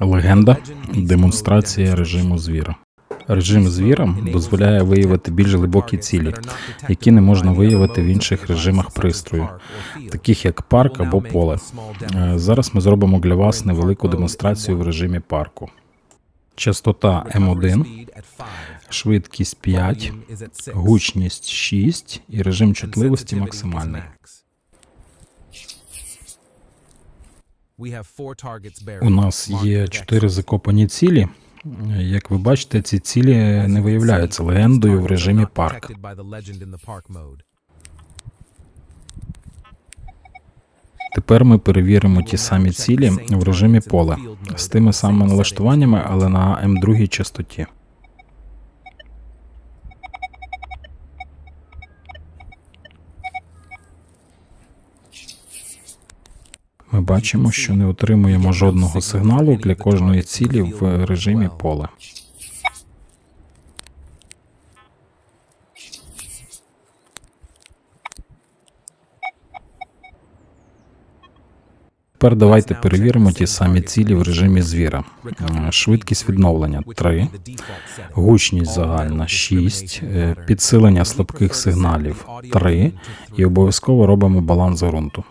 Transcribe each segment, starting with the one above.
Легенда демонстрація режиму звіра. Режим звіра дозволяє виявити більш глибокі цілі, які не можна виявити в інших режимах пристрою, таких як парк або поле. Е, Зараз ми зробимо для вас невелику демонстрацію в режимі парку. Частота М1, швидкість 5, гучність 6 і режим чутливості максимальний. У нас є чотири закопані цілі. Як ви бачите, ці цілі не виявляються легендою в режимі парк. Тепер ми перевіримо ті самі цілі в режимі поле з тими самими налаштуваннями, але на М2 частоті. Ми бачимо, що не отримуємо жодного сигналу для кожної цілі в режимі поле. Тепер давайте перевіримо ті самі цілі в режимі звіра. Е, Швидкість відновлення 3, гучність загальна 6, е, підсилення слабких сигналів 3 і обов'язково робимо баланс ґрунту.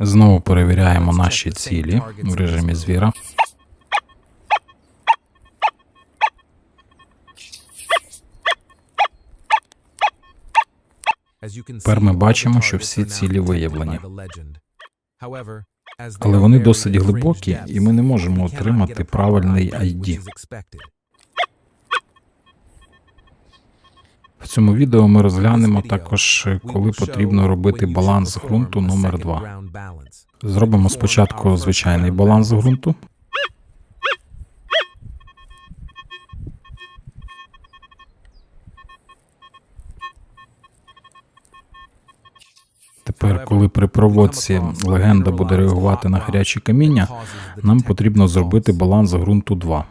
Знову перевіряємо наші цілі в режимі звіра. Тепер ми бачимо, що всі цілі виявлені. Але вони досить глибокі, і ми не можемо отримати правильний ID. В цьому відео ми розглянемо також, е, коли потрібно робити баланс ґрунту номер second 2. ground balance. Зробимо спочатку звичайний баланс ґрунту. Тепер, коли при проводці легенда буде реагувати на гарячі каміння, нам потрібно зробити баланс ґрунту 2.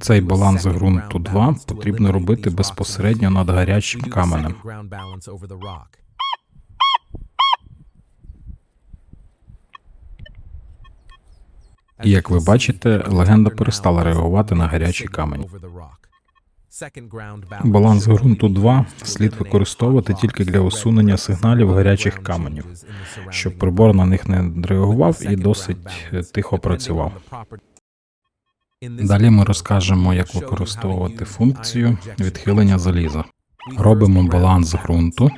Цей баланс ґрунту 2 потрібно робити безпосередньо над гарячим каменем. І як ви бачите, легенда перестала реагувати на гарячий камінь. Баланс ґрунту 2 слід використовувати тільки для усунення сигналів гарячих каменів, щоб прибор на них не реагував і досить тихо працював. Далі ми розкажемо, як використовувати функцію відхилення заліза. Робимо баланс ґрунту.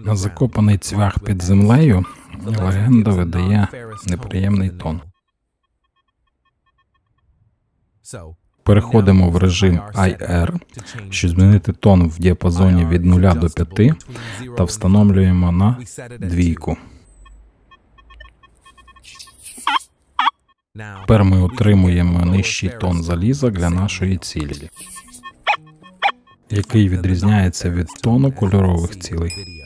На закопаний цвях під землею легенда видає неприємний тон. Переходимо в режим IR, щоб змінити тон в діапазоні від 0 до 5 та встановлюємо на двійку. Тепер ми отримуємо нижчий тон заліза для нашої цілі, який відрізняється від тону кольорових цілей.